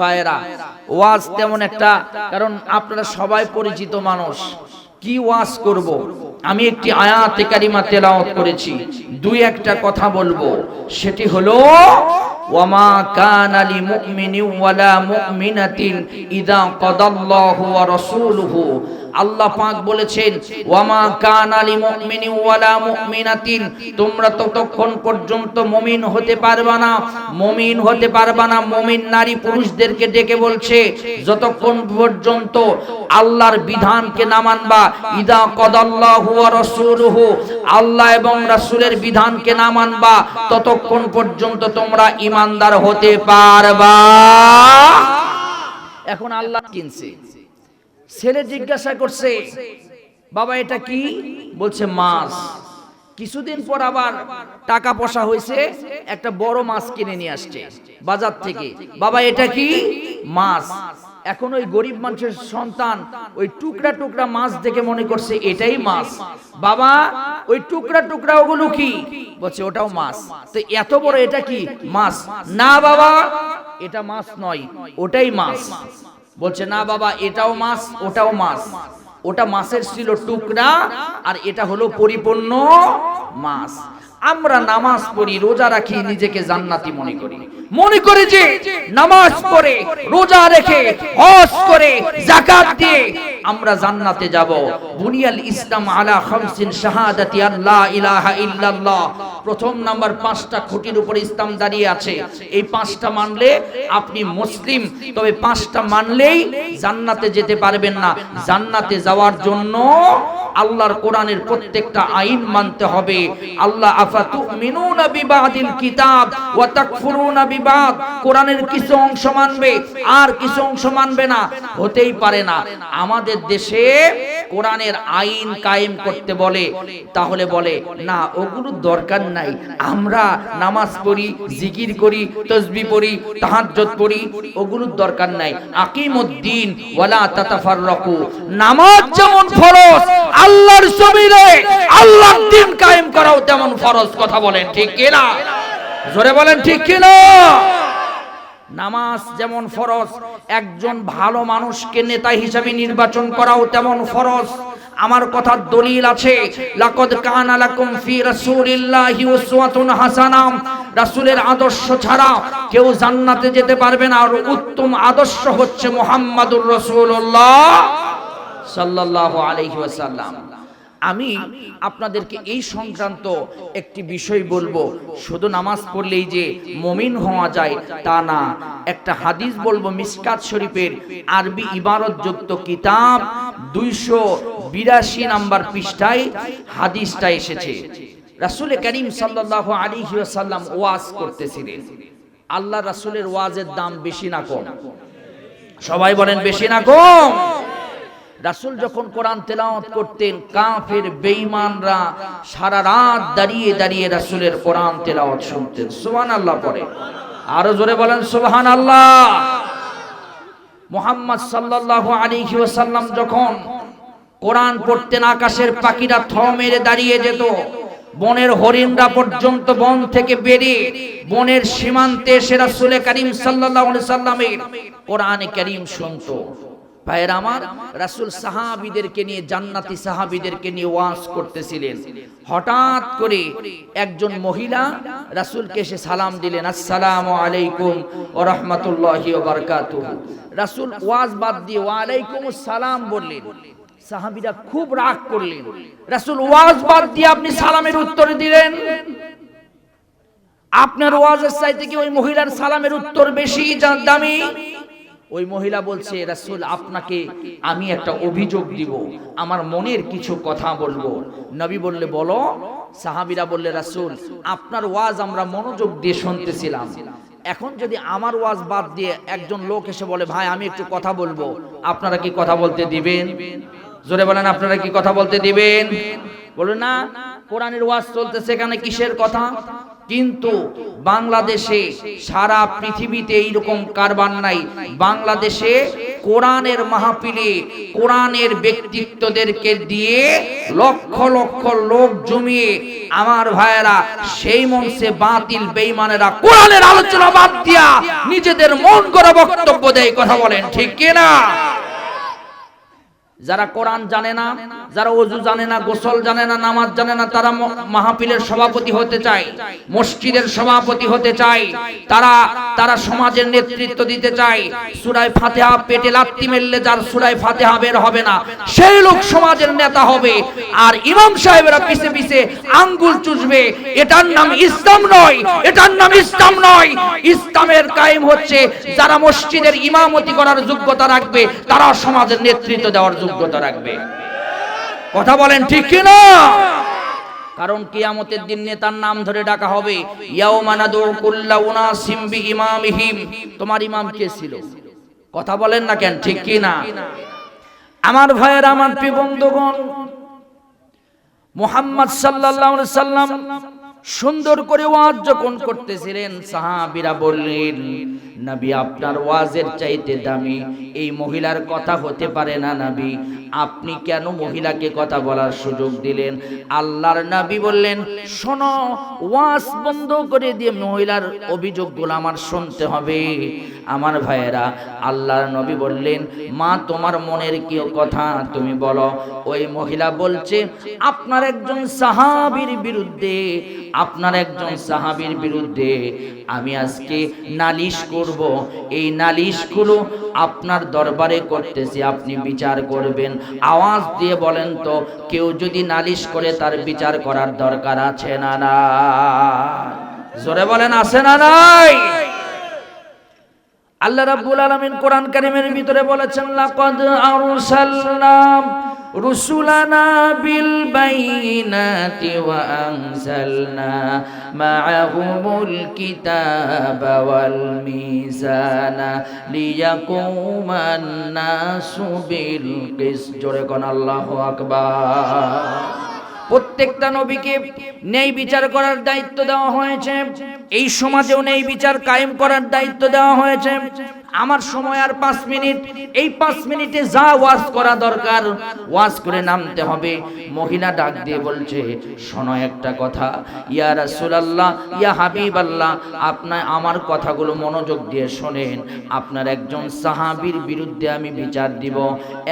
ভাইয়েরা, ওয়াজ তেমন একটা, কারণ আপনারা সবাই পরিচিত মানুষ। কি ওয়াজ করব? আমি একটি আয়াতে কারিমা তেলাওয়াত করেছি। দুই একটা কথা বলব। সেটি হলো, ওয়ামা কানা লি মুমিনিন ওয়ালা মুমিনাতিন ইদা কদাল্লাহু ওয়া রাসূলুহু আল্লাহ পাক বলেছেন, ওয়ামা কানা লি মুমিনিন ওয়ালা মুমিনাতিন। তোমরা ততক্ষণ পর্যন্ত মুমিন হতে পারবা না। মুমিন হতে পারবা না, মুমিন নারী পুরুষদেরকে ডেকে বলছে, যতক্ষণ পর্যন্ত আল্লাহর বিধানকে না মানবা, ইদা কদাল্লাহু ওয়া রাসূলুহু, আল্লাহ এবং রাসূলের বিধানকে না মানবা, ততক্ষণ পর্যন্ত তোমরা ইমানদার হতে পারবা। এখন আল্লাহ কিনছে। ছেলে জিজ্ঞাসা করছে, বাবা, এটা কি? বলছে, মাছ। কিছুদিন পর আবার টাকা পয়সা হয়েছে, একটা বড় মাছ কিনে নিয়ে আসছে বাজার থেকে। বাবা, এটা কি? মাছ। এখন ওই গরিব মানুষের সন্তান ওই টুকরা টুকরা মাছ দেখে মনে করছে, এটাই মাছ। বাবা, ওই টুকরা টুকরা ওগুলো কি? বলছে, ওটাও মাছ। তো এত বড় এটা কি? মাছ। না, বাবা, এটা মাছ নয়, ওটাই মাছ। বলছে, না বাবা, এটাও মাছ, ওটাও মাছ। ওটা মাছের ছিল টুকরা, আর এটা হলো পরিপূর্ণ মাছ। আমরা নামাজ পড়ি, রোজা রাখি, নিজেকে জান্নাতি মনে করি। মনে করে যে নামাজ পড়ে, রোজা রেখে, হজ করে জাকাত দিয়ে আমরা জান্নাতে যাব। বুনিয়াল ইসলাম আলা খামসিন শাহাদাতি আল্লাহ ইলাহা ইল্লাল্লাহ। প্রথম নাম্বার পাঁচটা খুঁটির উপরে ইসলাম দাঁড়িয়ে আছে। এই পাঁচটা মানলে আপনি মুসলিম, তবে পাঁচটা মানলেই জান্নাতে যেতে পারবেন না। জান্নাতে যাওয়ার জন্য আল্লাহর কোরআনের প্রত্যেকটা আইন মানতে হবে। আল্লাহ আফাতু মিনুনা বিবাদিল কিতাব ওয়া তাকফুরুনা বিবাদ। কোরআনের কিছু অংশ মানবে, আর কিছু অংশ মানবে না। হতেই পারে না। আমাদের দেশে কোরআনের আইন কায়েম করতে বলে, তাহলে বলে, না ওগুলোর দরকার নাই। আমরা নামাজ পড়ি, জিকির করি, তসবি পড়ি, তাহাজ্জুদ পড়ি ওগুলোর দরকার নাই। আকিমুদ্দিন ওয়ালা তাতাফাররাকু। নামাজ যেমন ফরজ আল্লাহর জমিনে আল্লাহর দিন কায়েম করাও তেমন ফরজ কথা বলেন ঠিক কিনা? জোরে বলেন ঠিক কিনা? নামাজ যেমন ফরজ একজন ভালো মানুষকে নেতা হিসাবে নির্বাচন করাও তেমন ফরজ। আমার কথার দলিল আছে। লাকদ কানা লাকুম ফি রাসূলিল্লাহি উসওয়াতুন হাসানা। রাসূলের আদর্শ ছাড়া কেউ জান্নাতে যেতে পারবে না। আর উত্তম আদর্শ হচ্ছে মুহাম্মাদুর রাসূলুল্লাহ। সাল্লাল্লাহু আলাইহি ওয়াসাল্লাম। আমি আপনাদেরকে এই সংক্রান্ত একটি বিষয় বলব। শুধু নামাজ পড়লেই যে মমিন হওয়া যায় তা না, একটা হাদিস বলব, মিসকাত শরীফের আরবি ইবারতযুক্ত কিতাব দুইশো বিরাশি নাম্বার পৃষ্ঠায় হাদিসটা এসেছে। রাসূল করিম সাল্লাল্লাহু আলাইহি ওয়াসাল্লাম ওয়াজ করতেছিলেন। আল্লাহ রাসূলের ওয়াজের দাম বেশি না কম। সবাই বলেন, বেশি না কম? রাসূল যখন কোরআন তেলাওয়াত করতেন, কাফের বেঈমানরা সারা রাত দাঁড়িয়ে দাঁড়িয়ে রাসূলের কোরআন তেলাওয়াত শুনতেন। সুবহানাল্লাহ পড়ে। আরও জোরে বলেন, সুবহানাল্লাহ। মুহাম্মদ সাল্লাল্লাহু আলাইহি ওয়াসাল্লাম যখন কোরআন পড়তেন, আকাশের পাখিরা থ মেরে দাঁড়িয়ে যেত। বনের হরিণরা পর্যন্ত বন থেকে বেরিয়ে বনের সীমান্তে এসে রাসূল করিম সাল্লাল্লাহু আলাইহি সাল্লামের কোরআনে করিম শুনতো। ভাইয়ের আমার, রাসূল সাহাবীদেরকে নিয়ে, জান্নাতি সাহাবীদেরকে নিয়ে ওয়াজ করতেছিলেন। হঠাৎ করে একজন মহিলা রাসূলকে এসে সালাম দিলেন, আসসালামু আলাইকুম ওয়া রাহমাতুল্লাহি বারাকাতুহু। ওয়াজ বাদ দিয়ে ওয়া আলাইকুমুস সালাম বললেন। সাহাবীরা খুব রাগ করলেন। রাসূল ওয়াজ বাদ দিয়ে আপনি সালামের উত্তর দিলেন। আপনার ওয়াজের চাইতে কি ওই মহিলার সালামের উত্তর বেশি দামি? ওই মহিলা বলছে, রাসূল, আপনাকে আমি একটা অভিযোগ দিব। আমার মনের কিছু কথা বলব। নবী বললে, বলো। সাহাবিরা বললে, রাসূল, আপনার ওয়াজ আমরা মনোযোগ দিয়ে শুনতেছিলাম। এখন যদি আমার ওয়াজ বাদ দিয়ে একজন লোক এসে বলে, ভাই, আমি একটু কথা বলব। আপনারা কি কথা বলতে দিবেন? জোরে বলেন, আপনারা কি কথা বলতে দিবেন? বলুন না, কোরআনের ওয়াজ চলতেছে এখানে কিসের কথা? কিন্তু বাংলাদেশে সারা পৃথিবীতে এইরকম কারবার নাই। বাংলাদেশে কোরআনের মাহফিলে কোরআনের ব্যক্তিত্বদেরকে দিয়ে লক্ষ লক্ষ লোক জমিয়ে আমার ভাইয়েরা সেই মঞ্চে বাতিল বেঈমানেরা কোরআনের আলোচনা বাদ দিয়া নিজেদের মন করা বক্তব্য দেয়, কথা বলেন, ঠিক কিনা? যারা কোরআন জানে না, যারা অজু জানে না, গোসল জানে না, নামাজ জানে না, তারা ম- মাহফিলের সভাপতি হতে চায়, মসজিদের সভাপতি হতে চায়, তারা তারা সমাজের নেতৃত্ব দিতে চায়। সুরাই ফাতেহা পেটে লাত্তি মেললে যার সুরাই ফাতেহা বের হবে না, সেই লোক সমাজের নেতা হবে। আর ইমাম সাহেবেরা পিছে পিছে আঙ্গুল চুষবে, এটার নাম ইসলাম নয়, এটার নাম ইসলাম নয়। ইসলামের কায়েম হচ্ছে, যারা মসজিদের ইমামতি করার যোগ্যতা রাখবে, তারা সমাজের নেতৃত্ব দেওয়ার যোগ্যতা রাখবে। কথা বলেন ঠিক কি না কারণ কিয়ামতের দিন নেতার নাম ধরে ডাকা হবে তোমার ইমাম কে ছিল? কথা বলেন না কেন ঠিক কি না আমার ভাইয়ের আমার প্রিয় বন্ধুগণ মুহাম্মদ সাল্লাল্লাহু আলাইহি সাল্লাম সুন্দর করে ওয়াজ যখন করতেছিলেন, সাহাবীরা বললেন, নবী, আপনার ওয়াজের চাইতে দামি এই মহিলার কথা হতে পারে না নবী। আপনি কেন মহিলাকে কথা বলার সুযোগ দিলেন? আল্লাহর নবী বললেন, শোনো, ওয়াজ বন্ধ করে দিয়ে মহিলার অভিযোগগুলো আমার শুনতে হবে। আমার ভাইয়েরা, আল্লাহর নবী বললেন, মা, তোমার মনের কি কথা তুমি বলো। ওই মহিলা বলছে, আপনার একজন সাহাবীর বিরুদ্ধে আপনার একজন সাহাবীর বিরুদ্ধে আমি আজকে নালিশ করব। এই নালিশগুলো আপনার দরবারে করতেছি, আপনি বিচার করবেন। আওয়াজ দিয়ে বলেন তো, কেউ যদি নালিশ করে তার বিচার করার দরকার আছে না না জোরে বলেন, আছে না নাই? আল্লাহ রাব্বুল আলামিন কোরআন কারীমের ভিতরে বলেছেন, লাকাদ আরসালনা রুসুলানা বিল বাইনাতি ওয়া আনজালনা মাআহুমুল কিতাবা ওয়াল মিজানা লিয়াকুমান নাসু বিল কিস। জোরে কোন আল্লাহু আকবার। প্রত্যেকটা নবীকে নেই বিচার করার দায়িত্ব দেওয়া হয়েছে। এই সমাজেও নেই বিচার কায়েম করার দায়িত্ব দেওয়া হয়েছে। আমার সময় আর পাঁচ মিনিট। এই পাঁচ মিনিটে যা ওয়াজ করা দরকার, ওয়াজ করে নামতে হবে। মহিলা ডাক দিয়ে বলছে, শোনো একটা কথা। ইয়া রাসূলুল্লাহ, ইয়া হাবিবাল্লাহ আপনার আমার কথাগুলো মনোযোগ দিয়ে শোনেন। আপনার একজন সাহাবীর বিরুদ্ধে আমি বিচার দিব।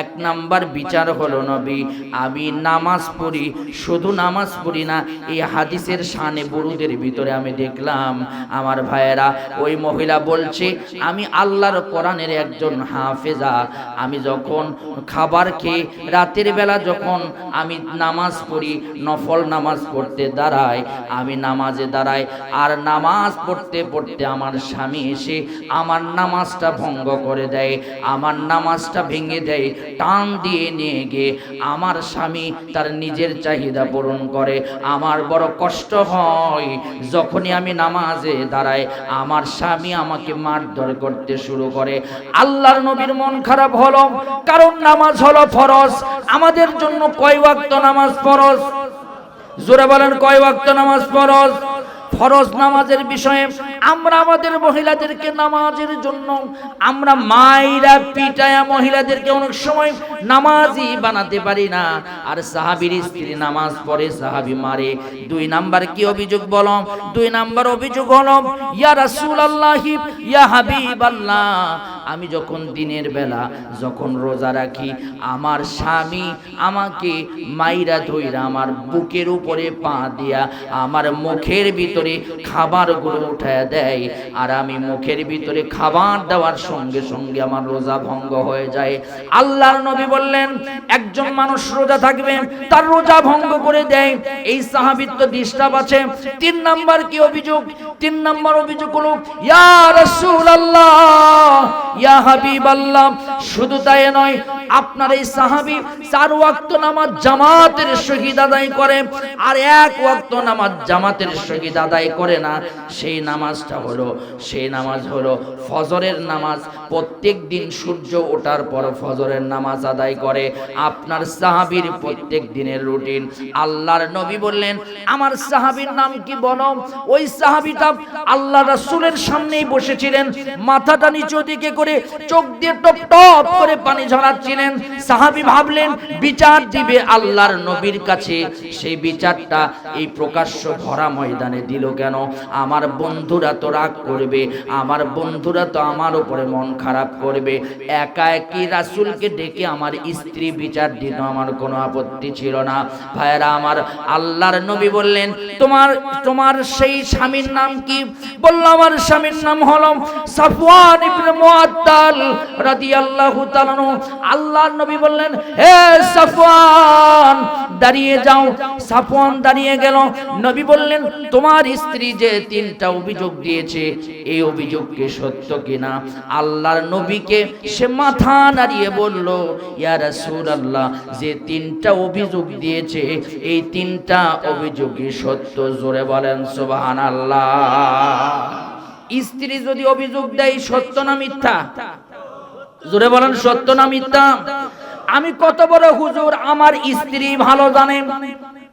এক নাম্বার বিচার হলো নবী, আমি নামাজ পড়ি, শুধু নামাজ পড়ি না, এই হাদিসের শানে বুরুদের ভিতরে আমি দেখলাম, আমার ভাইয়েরা, ওই মহিলা বলছে, আমি আল্লাহর কোরআনের একজন হাফেজা, আমি যখন খাবার খেয়ে রাতের বেলা যখন আমি নামাজ পড়ি, নফল নামাজ পড়তে দাঁড়াই, আমি নামাজে দাঁড়াই, আর নামাজ পড়তে পড়তে আমার স্বামী এসে আমার নামাজটা ভঙ্গ করে দেয়, আমার নামাজটা ভেঙে দেয়, টান দিয়ে নিয়ে গিয়ে আমার স্বামী তার নিজের চাহিদা পূরণ করে। আমার বড় কষ্ট হয়, যখনই আমি নামাজে দাঁড়াই, আমার স্বামী আমাকে মারধর করতে শুরু করে। আল্লাহর নবীর মন খারাপ হলো, কারণ নামাজ হলো ফরজ। আমাদের জন্য কয় ওয়াক্ত নামাজ ফরজ? জোরে বলেন, কয় ওয়াক্ত নামাজ ফরজ? ফরজ নামাজের বিষয়ে আমরা আমাদের মহিলাদেরকে নামাজের জন্য, আমরা মাইরা পিটায়া মহিলাদেরকে অনেক সময় নামাজই বানাতে পারি না। আর সাহাবীর স্ত্রী নামাজ পড়ে, সাহাবি মারে। দুই নাম্বার কি অভিযোগ বলো? দুই নাম্বার অভিযোগ হলো, ইয়া রাসূলুল্লাহি, ইয়া হাবিবাল্লাহ। আমি যখন দিনের বেলা যখন রোজা রাখি, আমার স্বামী আমাকে মাইরা ধইরা আমার বুকের উপরে পা দিয়া আমার মুখের ভিতরে খাবারগুলো উঠায় দেয়। আর আমি মুখের ভিতরে খাবার দেওয়ার সঙ্গে সঙ্গে আমার রোজা ভঙ্গ হয়ে যায়। আল্লাহর নবী বললেন, একজন মানুষ রোজা থাকবে, তার রোজা ভঙ্গ করে দেয়। এই সাহাবির তো ডিস্টার্ব আছে। তিন নাম্বার কি অভিযোগ? তিন নাম্বার অভিযোগ হলো, ইয়া রাসূলুল্লাহ, ইয়া হাবিবাল্লাহ। শুধু তাই নয়, আপনার এই সাহাবী চার ওয়াক্ত নামাজ জামাতের শহীদ আদায় করে। আর এক ওয়াক্ত নামাজ জামাতের শহীদ আদায় করে না, সেই নামাজটা হলো, সেই নামাজ হলো ফজরের নামাজ। প্রত্যেক দিন সূর্য ওঠার পর ফজরের নামাজ আদায় করে। আপনার সাহাবীর প্রত্যেক দিনের রুটিন। আল্লাহর নবী বললেন, আমার সাহাবীর নাম কি বলো? ওই সাহাবীটা আল্লাহ রাসূলের সামনেই বসেছিলেন, মাথাটা নিচু দিকে করে চোখ দিয়ে টপ টপ করে পানি ঝরাচ্ছিলেন। সাহাবি ভাবলেন, বিচার দিবে আল্লাহর নবীর কাছে। সেই বিচারটা এই প্রকাশ্য ভরা ময়দানে দিল কেন? আমার বন্ধুরা তো রাগ করবে, আমার বন্ধুরা তো আমার উপরে মন খারাপ করবে। একা একই রাসূলকে ডেকে আমার স্ত্রী বিচার দিত, আমার কোনো আপত্তি ছিল না। ভাইয়েরা, আমার আল্লাহর নবী বললেন, তোমার তোমার সেই স্বামীর নাম কি? বলল, আমার স্বামীর নাম হলো সাফওয়ান ইবনে মুআত্তাল রাদিয়াল্লাহু তাআলা আল্লাহর নবী বললেন, হে সাফওয়ান, দাঁড়িয়ে যাও। সাফওয়ান দাঁড়িয়ে গেল। নবী বললেন, তোমার স্ত্রী যে তিনটা অভিযোগ দিয়েছে, এই অভিযোগকে সত্য কিনা? আল্লাহর নবীকে সে মাথা নাড়িয়ে বলল, ইয়া রাসূলুল্লাহ, যে তিনটা অভিযোগ দিয়েছে, এই তিনটা অভিযোগই সত্য। জোরে বলেন, সুবহানাল্লাহ। স্ত্রী যদি অভিযোগ দেয়, সত্য না মিথ্যা? জোরে বলেন, সত্য না মিথ্যা? আমি কত বড় হুজুর, আমার স্ত্রী ভালো জানে।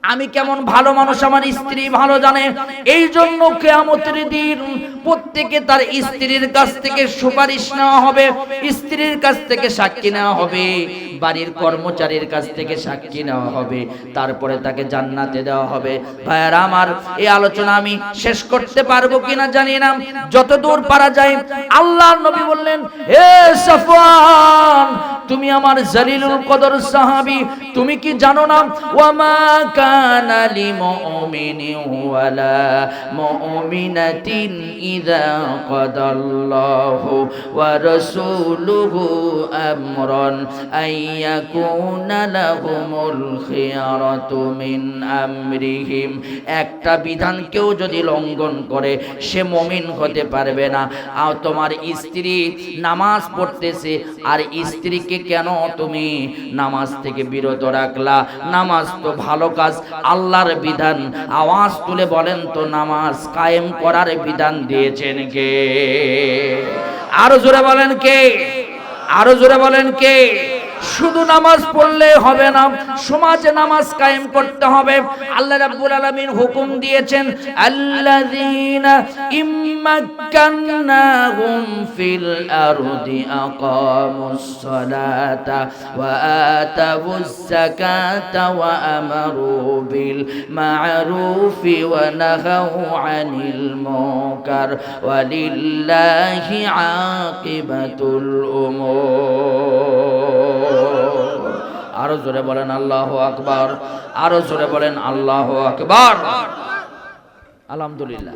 আমি কেমন ভালো মানুষ, আমার স্ত্রী ভালো জানে। এই জন্য কেয়ামতের দিন প্রত্যেকে তার স্ত্রীর কাছ থেকে সুপারিশ নেওয়া হবে, স্ত্রীর কাছ থেকে সাক্ষী নেওয়া হবে, বাড়ির কর্মচারীর কাছ থেকে সাক্ষী নেওয়া হবে, তারপরে তাকে জান্নাতে দেওয়া হবে। ভাইয়ারা আমার, এই আলোচনা আমি শেষ করতে পারব কিনা জানি না। যত দূর পারা যায়, আল্লাহ নবী বললেন, হে সাফওয়ান তুমি আমার জালিলুল কদর সাহাবী, তুমি কি জানো না? ওয়ামা কানা লিমুমিনি ওয়ালা মুমিনাতিন ইযা কাদাল্লাহু ওয়া রাসূলুহু আমরান আইয়াকুনা লাহুমুল খিয়ারাতু মিন আমরিহিম। একটা বিধান কেউ যদি লঙ্ঘন করে, সে মমিন হতে পারবে না। আর তোমার স্ত্রী নামাজ পড়তেছে, আর স্ত্রীকে কেন তুমি নামাজ থেকে বিরত রাখলা? নামাজ তো ভালো কাজ, আল্লাহর বিধান। আওয়াজ তুলে বলেন তো, নামাজ কায়েম করার বিধান দিয়েছেন কে? আরও জোরে বলেন কে? আরও জোরে বলেন কে? শুধু নামাজ পড়লে হবে না, সমাজে নামাজ কায়েম করতে হবে। আল্লাহ রাব্বুল আলামিন হুকুম দিয়েছেন, আল্লাযীনা ইম্মাক্কান্নাহুম ফিল আরদি আকামুস সালাতা ওয়া আতাবুজ যাকাতা ওয়া আমারু বিল মা'রুফি ওয়া নাহাউ আনিল মুনকার ওয়ালিল্লাহি আকিবাতুল উমুর। আরও জোরে বলেন আল্লাহ আকবার আরও জোরে বলেন আল্লাহ আকবার। আলহামদুলিল্লাহ।